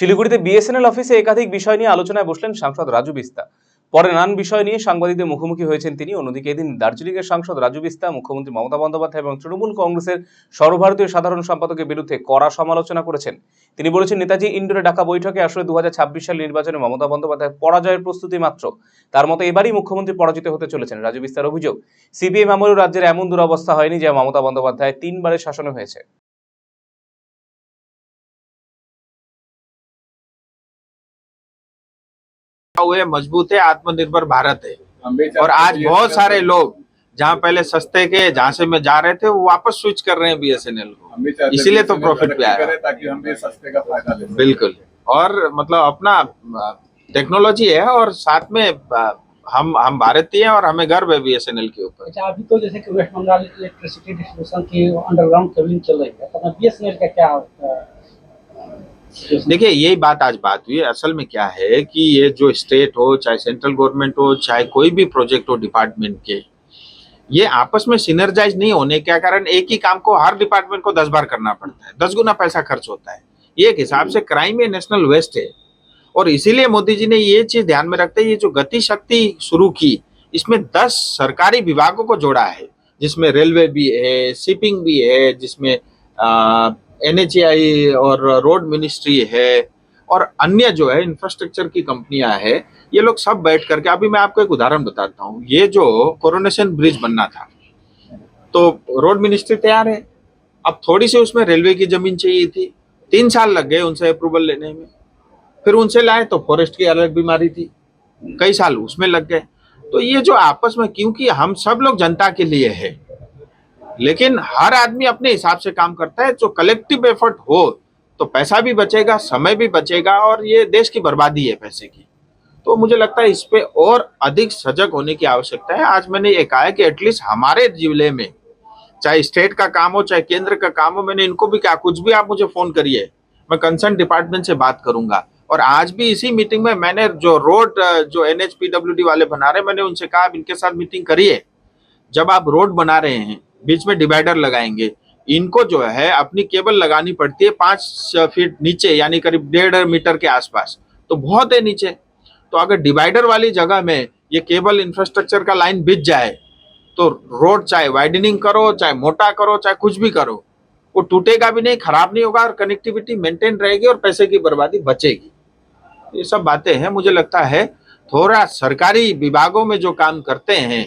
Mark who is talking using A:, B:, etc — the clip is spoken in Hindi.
A: শিলিগুড়িতে বিএসএনএল অফিসে একাধিক বিষয় নিয়ে আলোচনায় বসলেন সাংসদ রাজু বিস্তা। পরে নানান বিষয় নিয়ে সাংবাদিকদের মুখোমুখি হয়েছেন তিনি। অন্যদিকে এদিন দার্জিলিংয়ের সাংসদ রাজু বিস্তা, মুখ্যমন্ত্রী মমতা বন্দ্যোপাধ্যায় এবং তৃণমূল কংগ্রেসের সর্বভারতীয় সাধারণ সম্পাদকের বিরুদ্ধে কড়া সমালোচনা করেছেন। তিনি বলেছেন, নেতাজি ইন্ডোরে ডাকা বৈঠকে আসলে দু সাল নির্বাচনে মমতা বন্দ্যোপাধ্যায় পরাজয়ের প্রস্তুতি মাত্র। তার মতো এবারই মুখ্যমন্ত্রী পরাজিত হতে চলেছেন রাজু বিস্তার অভিযোগ। সিপিএম আমলেও রাজ্যের এমন দুরবস্থা হয়নি যে মমতা বন্দ্যোপাধ্যায় তিনবারের শাসনে হয়েছে।
B: हुए मज़बूत है आत्मनिर्भर भारत है। और आज बहुत सारे लोग जहाँ पहले सस्ते के जहाँ से में जा रहे थे वो वापस स्विच कर रहे हैं बीएसएनएल को। इसीलिए तो प्रॉफिट पे आया।
C: ताकि हम भी सस्ते का फ़ायदा ले
B: बिल्कुल। और मतलब अपना टेक्नोलॉजी है और साथ में हम हम भारतीय हैं और हमें गर्व है बीएसएनएल के ऊपर।
D: अच्छा अभी तो जैसे कि वेस्ट बंगाल इलेक्ट्रिसिटी डिस्ट्रीब्यूशन की अंडरग्राउंड केबलिंग चल रही है तो बीएसएनएल का क्या?
B: देखिए, यही बात आज बात हुई असल में क्या है कि ये जो स्टेट हो, चाहे सेंट्रल गवर्नमेंट हो, चाहे कोई भी प्रोजेक्ट हो डिपार्टमेंट के, ये आपस में सिनर्जाइज नहीं होने के कारण एक ही काम को हर डिपार्टमेंट को दस बार करना पड़ता है। दस गुना पैसा खर्च होता है। ये एक हिसाब से क्राइम है नेशनल वेस्ट है। और इसीलिए मोदी जी ने ये चीज़ ध्यान में रखते ये जो गति शक्ति शुरू की, इसमें दस सरकारी विभागों को जोड़ा है, जिसमें रेलवे भी है शिपिंग भी है, जिसमें एन और रोड मिनिस्ट्री है, और अन्य जो है इंफ्रास्ट्रक्चर की कंपनियाँ है, ये लोग सब बैठ करके, अभी मैं आपको एक उदाहरण बताता हूँ। ये जो कोरोनेशन ब्रिज बनना था तो रोड मिनिस्ट्री तैयार है। अब थोड़ी सी उसमें रेलवे की ज़मीन चाहिए थी। तीन साल लग गए उनसे अप्रूवल लेने में। फिर उनसे लाए तो फॉरेस्ट की अलग बीमारी थी। कई साल उसमें लग गए। तो ये जो आपस में, क्योंकि हम सब लोग जनता के लिए है लेकिन हर आदमी अपने हिसाब से काम करता है, जो कलेक्टिव एफर्ट हो तो पैसा भी बचेगा, समय भी बचेगा और ये देश की बर्बादी है पैसे की। तो मुझे लगता है इस पे और अधिक सजग होने की आवश्यकता है। आज मैंने ये कहा है कि एटलीस्ट हमारे ज़िले में, चाहे स्टेट का काम हो, चाहे केंद्र का काम हो, मैंने इनको भी कहा, कुछ भी आप मुझे फ़ोन करिए, मैं कंसर्न डिपार्टमेंट से बात करूँगा। और आज भी इसी मीटिंग में मैंने जो रोड जो NHPWD वाले बना रहे मैंने उनसे कहा, आप इनके साथ मीटिंग करिए। जब आप रोड बना रहे हैं बीच में डिवाइडर लगाएँगे। इनको जो है, अपनी केबल लगानी पड़ती है पाँच फीट नीचे, यानी करीब डेढ़ मीटर के आसपास। तो बहुत है नीचे। तो अगर डिवाइडर वाली जगह में ये केबल इंफ्रास्ट्रक्चर का लाइन बिछ जाए तो रोड चाहे वाइडनिंग करो, चाहे मोटा करो, चाहे कुछ भी करो, वो टूटेगा भी नहीं, खराब नहीं होगा और कनेक्टिविटी मेंटेन रहेगी और पैसे की बर्बादी बचेगी। ये सब बातें हैं, मुझे लगता है थोड़ा सरकारी विभागों में जो काम करते हैं